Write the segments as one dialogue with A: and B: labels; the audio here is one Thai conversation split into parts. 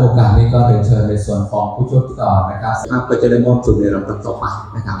A: โอกาสนี้ก็เรียนเชิญในส่วนของผู้ช่วยพิธีกรนะครับภาพก็จะได้มอบทุนในลำดับต่อไปนะครับ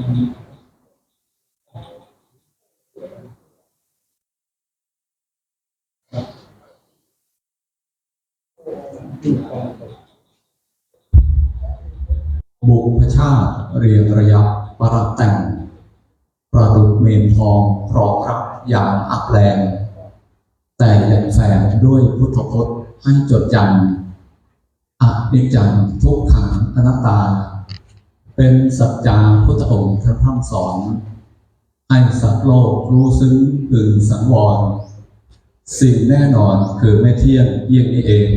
A: บุพชาติเรียงระยับประดับแต่ง ประดุเมนทองพร้อมรับอย่างอับแรงแต่ยังแฝงด้วยพุทธพจน์ให้จดจำอนิจจังทุกขังอนัตตา เป็นสัจจาพุทธองค์ท่านพร่ำสอน ให้สัตว์โลกรู้ซึ้งพึงสังวร สิ่งแน่นอนคือไม่เที่ยงเยี่ยงนี้เอง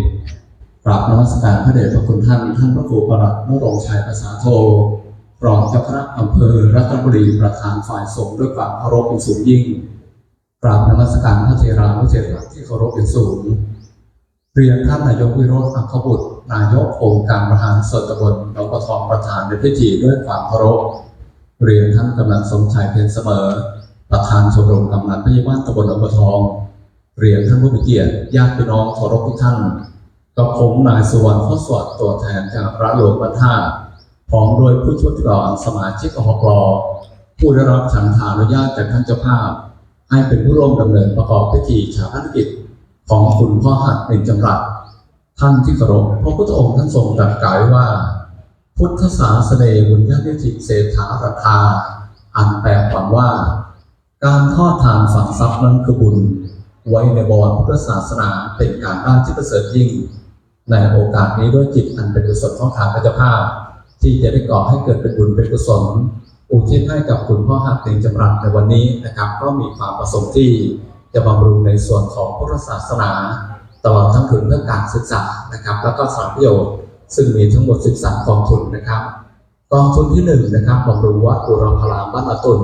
A: กราบนมัสการพระเดชพระคุณท่าน ท่านพระครูประหลัดนรงชัยภาษาโทรองเจ้าคณะอำเภอรัตนบุรีประธานฝ่ายสงฆ์ด้วยความเคารพเป็นสูงยิ่งกราบนมัสการพระเทรานุเจระที่เคารพเป็นสูงเรียนท่านนายกวิโรธอัครบุตร นายกองค์การบริหารส่วนตำบลหนองบัวทองประธานในพิธีด้วยความเคารพเรียนท่านกำนันสมชายเพียรเสมอ ประธานชมรมกำนันพยาบาลตำบลหนองบัวทอง เรียนท่านผู้มีเกียรติญาติพี่น้องเคารพทุกท่านกับผมนายสุวรรณข้อสวัสดิ์ตัวแทนจากพระหลวงบรรทัดพร้อมโดยผู้ช่วยก่อนสมาชิกกหกรผู้ได้รับฉันทานุญาตจากท่านเจ้าภาพ ให้เป็นผู้ร่วมดำเนินประกอบพิธีชาพนกิจของคุณพ่อหัดเป็นจำรัด ท่านที่เคารพพระพุทธองค์ท่านทรงตรัสกล่าวไว้ว่า พุทธศาสนาบุญญาณิธิเศรษฐาราคา อันแปลความว่า การทอดทานฝังทรัพย์นั้นคือบุญ ไว้ในบวรพุทธศาสนาเป็นการบ้านที่ประเสริฐยิ่ง ในโอกาสนี้ด้วยจิตอันเป็นกุศลของทางพระเจ้าภาพ ที่จะได้ก่อให้เกิดเป็นบุญเป็นกุศลอุทิศให้กับคุณพ่อหักติงจำรัดในวันนี้นะครับ ก็มีความประสงค์ที่จะบำรุงในส่วนของพุทธศาสนา ตลอดทั้งถึงเรื่องการศึกษานะครับ แล้วก็สารประโยชน์ซึ่งมีทั้งหมด 13กองทุนนะครับกองทุนที่1นะครับบำรุงวัดบุรพรามบ้านอาตุน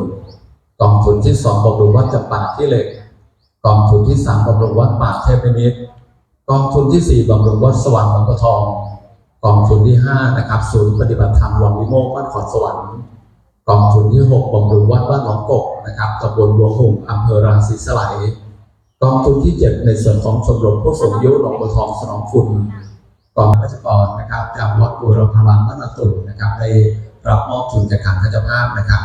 A: กองทุนที่2บำรุงวัดจำปาที่เหล็ก กองทุนที่3บำรุงวัดป่าเทพนิมิตกองทุนที่ 4บำรุงวัดสว่างหนองกระทองกองทุนที่5นะครับศูนย์ปฏิบัติธรรมวังวิโมกข์บ้านขอนสวรรค์กองทุนที่ 6บำรุงวัดบ้านหนองกกนะครับตำบลบัวหงส์อำเภอราศีสไลย กองทุนที่7ในส่วนของชมรมผู้สูงอายุหนองบัวทองสนองคุณกองราชกรนะครับจากวัดบุรพารามบ้านาตุนนะครับได้รับมอบทุนจากทางท่านเจ้าภาพนะครับ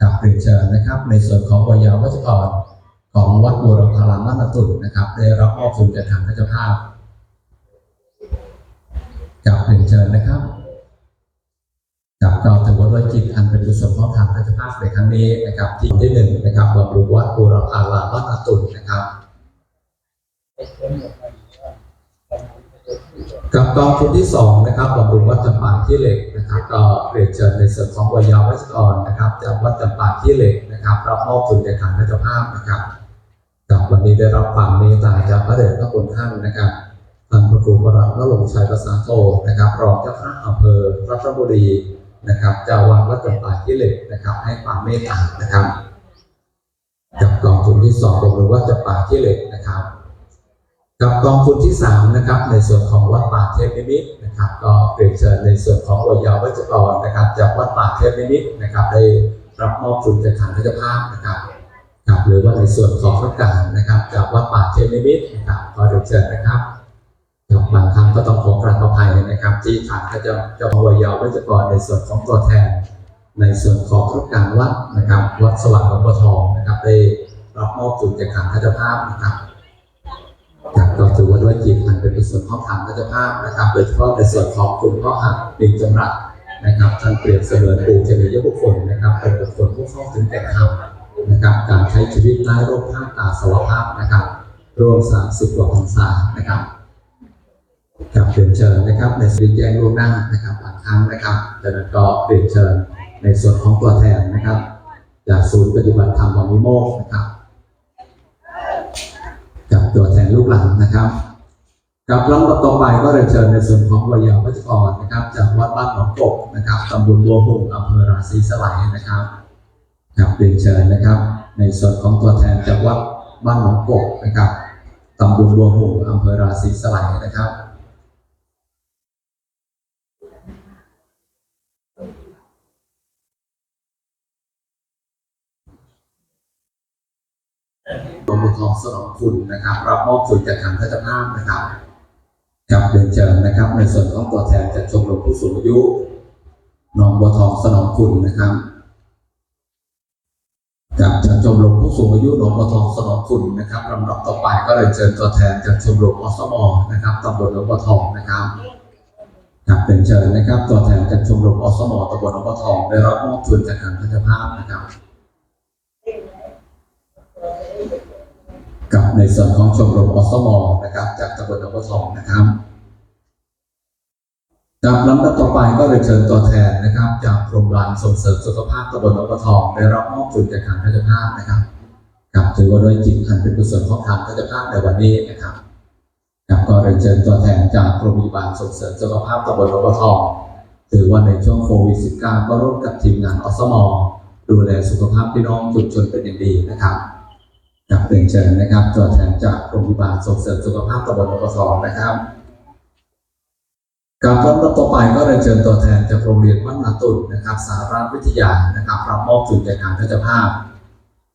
A: กับเรียนเชิญนะครับ ในส่วนของวิยาวัชกรของวัดบัวรพารามบ้านาตุนนะครับ ได้รับมอบทุนจากทางท่านเจ้าภาพกับเรียนเชิญนะครับกับเราถือว่าด้วยจิตอันเป็นกุศลของทางท่านเจ้าภาพในครั้งนี้นะครับที่ที่หนึ่งนะครับบำรุงวัดบัวรพารามบ้านอตุนนะครับ กับกองทุนที่สองนะครับบำรุงวัดจำปาที่เหล็กนะครับก็เรียนเชิญในส่วนของวิยาวัชกรนะครับจากวัดจำปาที่เหล็กนะครับรับมอบทุนจากทางเจ้าภาพนะครับกับวันนี้ได้รับความเมตตาจากพระเดชพระคุณท่านนะครับท่านพระครูประหลัดนรงค์ชัยประสาโทนะครับรองเจ้าคณะอำเภอรัตนบุรีนะครับเจ้าวาดวัดจำปาที่เหล็กนะครับ ให้ความเมตตานะครับ กับกองทุนที่สองบำรุงวัดจำปาที่เหล็กนะครับ กับกองทุนที่3นะครับในส่วนของวัดป่าเทพนิมิตนะครับก็เรียนเชิญในส่วนของวิยาวัจกรนะครับจากวัดป่าเทพนิมิตนะครับได้รับมอบทุนจากทางราชภาพนะครับครับหรือว่าในส่วนของรัชการนะครับจากวัดป่าเทพนิมิตนะครับก็เรียนเชิญนะครับกับบางครั้งก็ต้องขอกราบอภัยนะครับ ที่ทางพระเจ้าเจ้าวิยาวัจกรในส่วนของตัวแทน ในส่วนของรัชการวัดนะครับวัดสว่างหลวงบัวทองนะครับได้รับมอบทุนจากทางราชภาพนะครับ ครับก็ถือว่าด้วยจิตอันเป็นกุศลของทางระเจ้าภาพนะครับ โดยเฉพาะในส่วนของคุณพ่อหักปิงจำรัดนะครับท่านเปรียบเสมือนปูชนียบุคคลนะครับ เป็นบุคคลผู้เข้าถึงแต่ธรรมนะครับ การใช้ชีวิตใต้ร่มผ้าตาสวภาพนะครับ รวมสามสิบกว่าพรรษานะครับกับเรียนเชิญนะครับในสวิตแจ้งล่วงหน้านะครับบางครั้งนะครับจากนั้นก็เรียนเชิญในส่วนของตัวแทนนะครับ จากศูนย์ปฏิบัติธรรมวังวิโมกนะครับ ลูกหลานนะครับกับลำดับต่อไปก็เรียนเชิญในส่วนของวิยาวัจกรนะครับ จากวัดบ้านหนองกบนะครับตำบลบัวหงอำเภอราศีสไลยนะครับกับเรียนเชิญนะครับ ในส่วนของตัวแทนจากวัดบ้านหนองกบนะครับตำบลบัวหงอำเภอราศีสไลยนะครับห ลวงปู่ทองสนองคุณนะครับรับมอบส่วนจากทางทัศภาพนะครับกับเรียนเชิญนะครับ ในส่วนของตัวแทนจากชมรมผู้สูงอายุหนองบัวทองสนองคุณนะครับกับจากชมรมผู้สูงอายุหนองบัวทองสนองคุณนะครับลำดับต่อไปก็เรียเชิญตัวแทนจากชมรมอสมนะครับตำบลหนองบัวทองนะครับกับเรียนเชิญนะครับ ตัวแทนจากชมรมอสมตำบลหนองบัวทองได้รับมอบทุนจากทางทัศภาพนะครับ กับในส่วนของชมรมอสมนะครับ จากตำบลหนองบัวทองนะครับกับลำดับต่อไปก็เลยเชิญตัวแทนนะครับ จากโรงพยาบาลส่งเสริมสุขภาพตำบลหนองบัวทองได้รับมอบทุนจากทางทัศภาพนะครับกับถือว่าด้วยจิตอันเป็นกุศลของทางทัศภาพในวันนี้นะครับกับก็เลยเชิญตัวแทนจากโรงพยาบาลส่งเสริมสุขภาพตำบลหนองบัวทองถือว่าในช่วงโควิด -19 ก็ร่วมกับทีมงานอสมดูแลสุขภาพพี่น้องชุมชนเป็นอย่างดีนะครับ กับเรียนเชิญนะครับตัวแทนจากโรงพยาบาลส่งเสริมสุขภาพตำบลหนองบัวทองนะครับกับลำดับต่อไปก็เรียนเชิญตัวแทนจากโรงเรียนวัดนาตุนนะครับ สารวิทยานะครับรับมอบทุนจากางทัศภาพ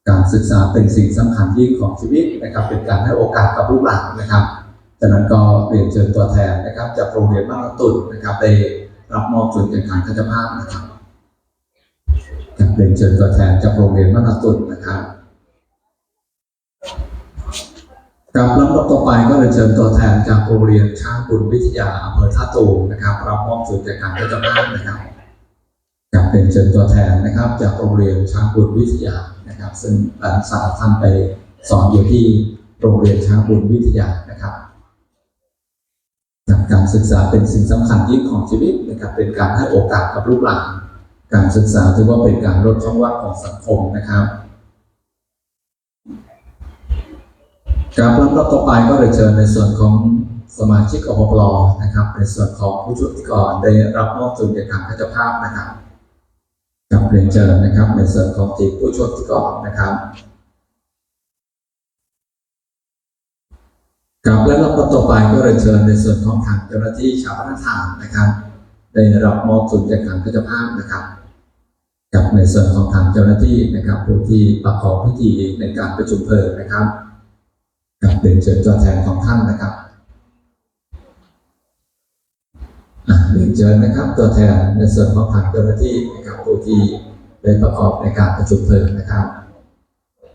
A: การศึกษาเป็นสิ่งสำคัญยิ่งของชีวิตนะครับ เป็นการให้โอกาสกับลูกหลานนะครับจากนั้นก็เรียนเชิญตัวแทนนะครับจากโรงเรียนวัดนาตุนนะครับได้รับมอบทุนจากทางทัศภาพนะครับกับเรียนเชิญตัวแทนจากโรงเรียนวัดนาตุนนะครับ กับลำดับต่อไปก็เลยเชิญตัวแทนจากโรงเรียนช่างบุญวิทยาอำเภอท่าตูมนะครับรับมอบส่วนจากการเจ้าภาพนะครับกับเป็นเชิญตัวแทนนะครับ จากโรงเรียนช่างบุญวิทยานะครับ ซึ่งหลานสาวท่านไปสอนอยู่ที่โรงเรียนช่างบุญวิทยานะครับกับการศึกษาเป็นสิ่งสำคัญยิ่งของชีวิตนะครับ เป็นการให้โอกาสกับลูกหลาน การศึกษาถือว่าเป็นการลดช่องว่างของสังคมนะครับ การลำดับต่อไปก็เลยเชิญในส่วนของสมาชิกอปปลนะครับ ในส่วนของผู้ช่วยพิธีกรได้รับมอบทุนจากทางเจ้าภาพนะครับกับเรียนเชิญนะครับ ในส่วนของทีมผู้ช่วยพิธีกรนะครับกับและลำดับต่อไปก็เลยเชิญในส่วนของทางเจ้าหน้าที่ชาวบ้านทานนะครับ ได้รับมอบทุนจากทางเจ้าภาพนะครับกับในส่วนของทางเจ้าหน้าที่นะครับผู้ที่ประกอบพิธีในการประชุมเพลิงนะครับ เป็นเชิญตัวแทนของท่านนะครับอะเรียนเชิญนะครับ ตัวแทนในส่วนของทางเจ้าหน้าที่นะครับผู้ที่ได้ประกอบในการประชุมเพลิงนะครับ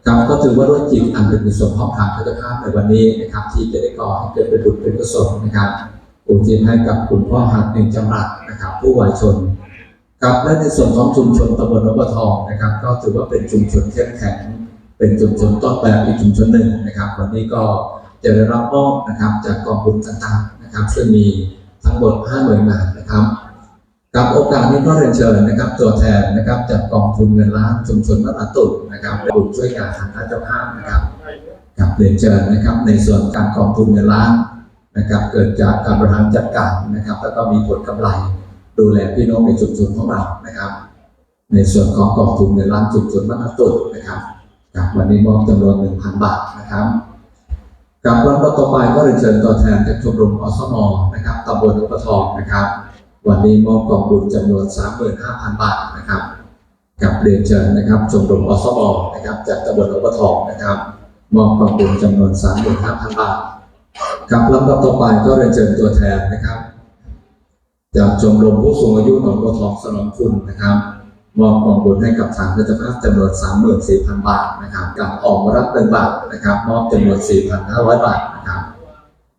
A: ครับก็ถือว่าด้วยจิตอันเป็นกุศลของทางพระเจ้าภาพในวันนี้นะครับ ที่จะได้ก่อให้เกิดเป็นบุญเป็นกุศลนะครับอุทิศให้กับคุณพ่อหักหนึ่งจำรัดนะครับ ผู้วัยชนครับและในส่วนของชุมชนตำบลนบทองนะครับ ก็ถือว่าเป็นชุมชนเข้มแข็ง เป็นชุมชนต้นแบบอีกชุมชนหนึ่งนะครับ วันนี้ก็จะได้รับมอบนะครับจากกองทุนต่างๆนะครับ ซึ่งมีทั้งหมด5หน่วยงานนะครับกับโอกาสนี้ก็เรียนเชิญนะครับ ตัวแทนนะครับจากกองทุนเงินล้านชุมชนวัดอาตุลนะครับได้บุญช่วยงานทางด้านเจ้าภาพนะครับกับเรียนเชิญนะครับ ในส่วนการกองทุนเงินล้านนะครับ เกิดจากการบริหารจัดการนะครับ แล้วก็มีผลกำไร ดูแลพี่น้องในชุมชนของเรานะครับ ในส่วนของกองทุนเงินล้านชุมชนวัดอาตุลนะครับ กับวันนี้มอบจำนวน1,000บาทนะครับกับลำดับต่อไปก็เรียนเชิญตัวแทนจากชมรมอสมนะครับตำบลอุปทองนะครับ วันนี้มอบกองบุญจำนวน 35,000 บาทนะครับกับเรียนเชิญนะครับชมรมอสมนะครับจากตำบลอุปทองนะครับมอบกองบุญจำนวน 35,000 บาทกับลำดับต่อไปก็เรียนเชิญตัวแทนนะครับ จากชมรมผู้สูงอายุหนองบัวทองสนองคุณนะครับ มอบกองบุญให้กับทางเจ้าภาพจำนวน 34,000 บาทนะครับการออกรับเป็นบาทนะครับ มอบจำนวน 4,500 บาทนะครับ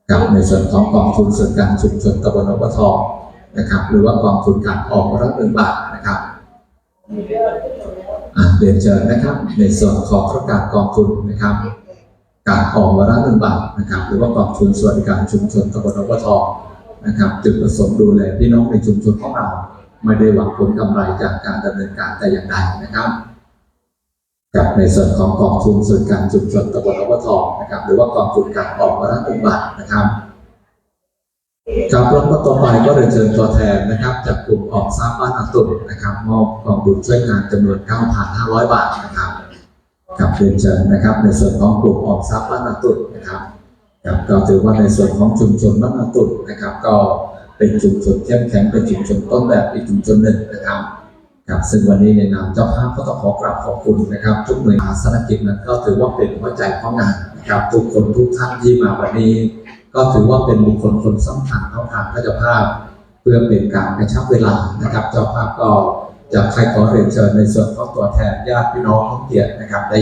A: กับในส่วนของกองทุนส่วนกลางชุมชนตำบลนพทองนะครับ หรือว่ากองทุนการออกรับหนึ่งบาทนะครับเรียนเชิญนะครับ ในส่วนของประกาศกองทุนนะครับ การออกวาระหนึ่งบาทนะครับ หรือว่ากองทุนสวัสดิการชุมชนตำบลนพทองนะครับจุดประสงค์ดูแลพี่น้องในชุมชนของเรา ไม่ได้หวังผลกำไรจากการดำเนินการแต่อย่างใดนะครับกับในส่วนของกองทุนส่วนกางชุมชนตำบลนพทองนะครับหรือว่ากองทุนการออกวาระหนึ่งบาทนะครับครับแล้วก็ต่อไปก็เรียนเชิญตัวแทนนะครับ จากกลุ่มออกทรัพย์บ้านอาตุนนะครับมอบกองบุญช่วยงานจำนวน 9,500 บาทนะครับกับเรียนเชิญนะครับ ในส่วนของกลุ่มออกทรัพย์บ้านอาตุนนะครับครับก็ถือว่าในส่วนของชุมชนบ้านอาตุนะครับ ก็ เป็นชุมชนเข้มแข็งเป็นชุมชนต้นแบบอีกชุมชนหนึ่งนะครับครับซึ่งวันนี้ในนามเจ้าภาพก็ต้องขอกราบขอบคุณนะครับ ทุกหน่วยงานสารกิจนั้นก็ถือว่าเป็นหัวใจของงานนะครับทุกคนทุกท่านที่มาวันนี้ ก็ถือว่าเป็นบุคคลคนสำคัญของทางเจ้าภาพ เพื่อเป็นการกระชับเวลานะครับ เจ้าภาพก็จะใครขอเรียนเชิญในส่วนของตัวแทนญาติพี่น้องของเกียรตินะครับได้